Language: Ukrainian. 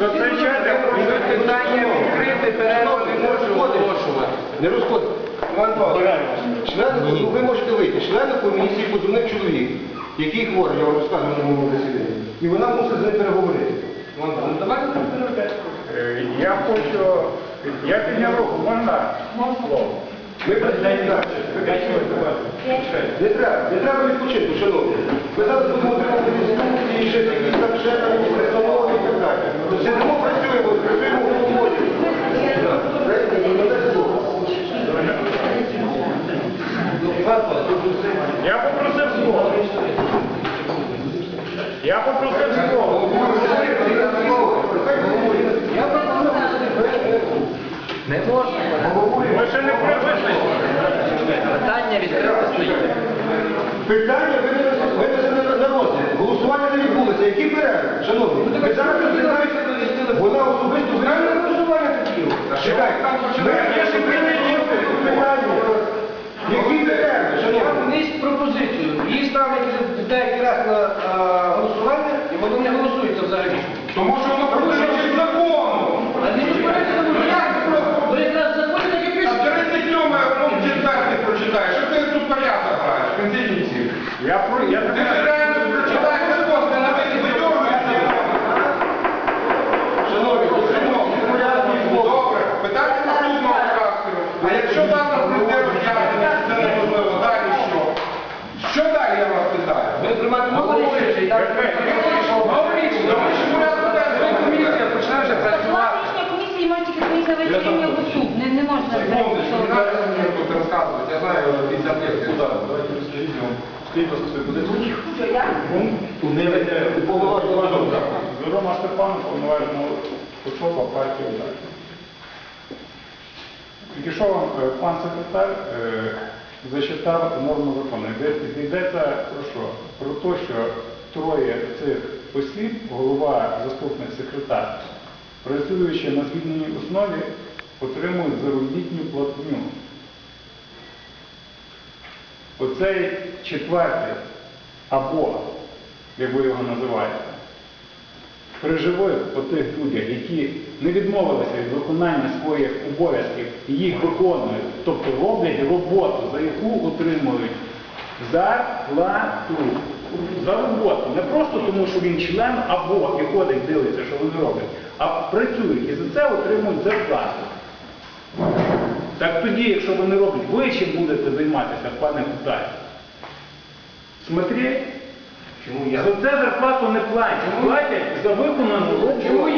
Ви питання відкрите, перерву не можу оголошувати. Не розходить. Іван Павлович, члени, ну, ви можете вийти. Члени комісії подзвонив чоловік, який хворий, я вам розказував на моєму засіданні. І вона мусить з ним переговорити. Іван Павлович, ну, давайте переговорити. Е, Я хочу, я підняв руку, можна слово? Ми працюємо інакше. Не треба, не треба відпочинку, шановні. Ми зараз будемо отримати інструкції, ще якісь там ще там постанови і так далі. Сидимо, працюємо, працюємо в роботі. Дайте мені, ну, дайте слово. Іван Павлович, Я попросив слово. Я попросив слово. Не можна. Ми ще не привикли. Питання відкрите стоїть. Питання ви винесено на розгляд. Голосування не відбулося. Які перерви? Шановні, ви зараз розглядаєте, вона особисто виграє на голосування тоді. Чекайте, ми ще прийняті питання. Які перерви, Я шановні? вніс пропозицію. Її ставлять деякий раз на а, голосування, і воно не голосується взагалі. Тому що воно протирічить закону. А не розбирається на ну, як просто? Ви якраз таке пишете. А 37 пункт 4 прочитаєш, що ти тут порядок граєш, в кінці кінців. Я про я Ти ж реально прочитаєш закон, ти на мене видьоргуєшся. Шановні, шановні, порядок і слово. Добре, питання наступного характеру. А якщо дана прийде роз'яснення, це неможливо, далі що? Що далі я вас питаю? Ви приймати нове рішення, і так нове рішення. Тому що порядок Ви денний. комісія почне вже працювати. Рішення комісії може тільки прийняти вечірнє в суд. Не, не можна Секундочку, не зробити. треба мені тут розказувати, я знаю вже 50 років. Давайте розкажіть нам, скажіть, будь ласка, свою позицію. Рома Степанов, повноваженого особа партії «Удар». Тільки що вам е, пан секретар е, зачитав норму закону. Про те, що троє цих осіб, голова, заступник, секретар, працюючи на звільненій основі, отримують заробітну платню. Оцей четвертий, або, як ви його називаєте, при живих отих людях, які не відмовилися від виконання своїх обов'язків і їх виконують, тобто роблять роботу, за яку отримують зарплату. За роботу. Не просто тому, що він член або і ходить, дивиться, що вони роблять, а працюють і за це отримують зарплату. Так тоді, якщо вони роблять, ви чим будете займатися, пане Кутай? Смотреть? Чому я? За це зарплату не платять. Платять за виконану роботу.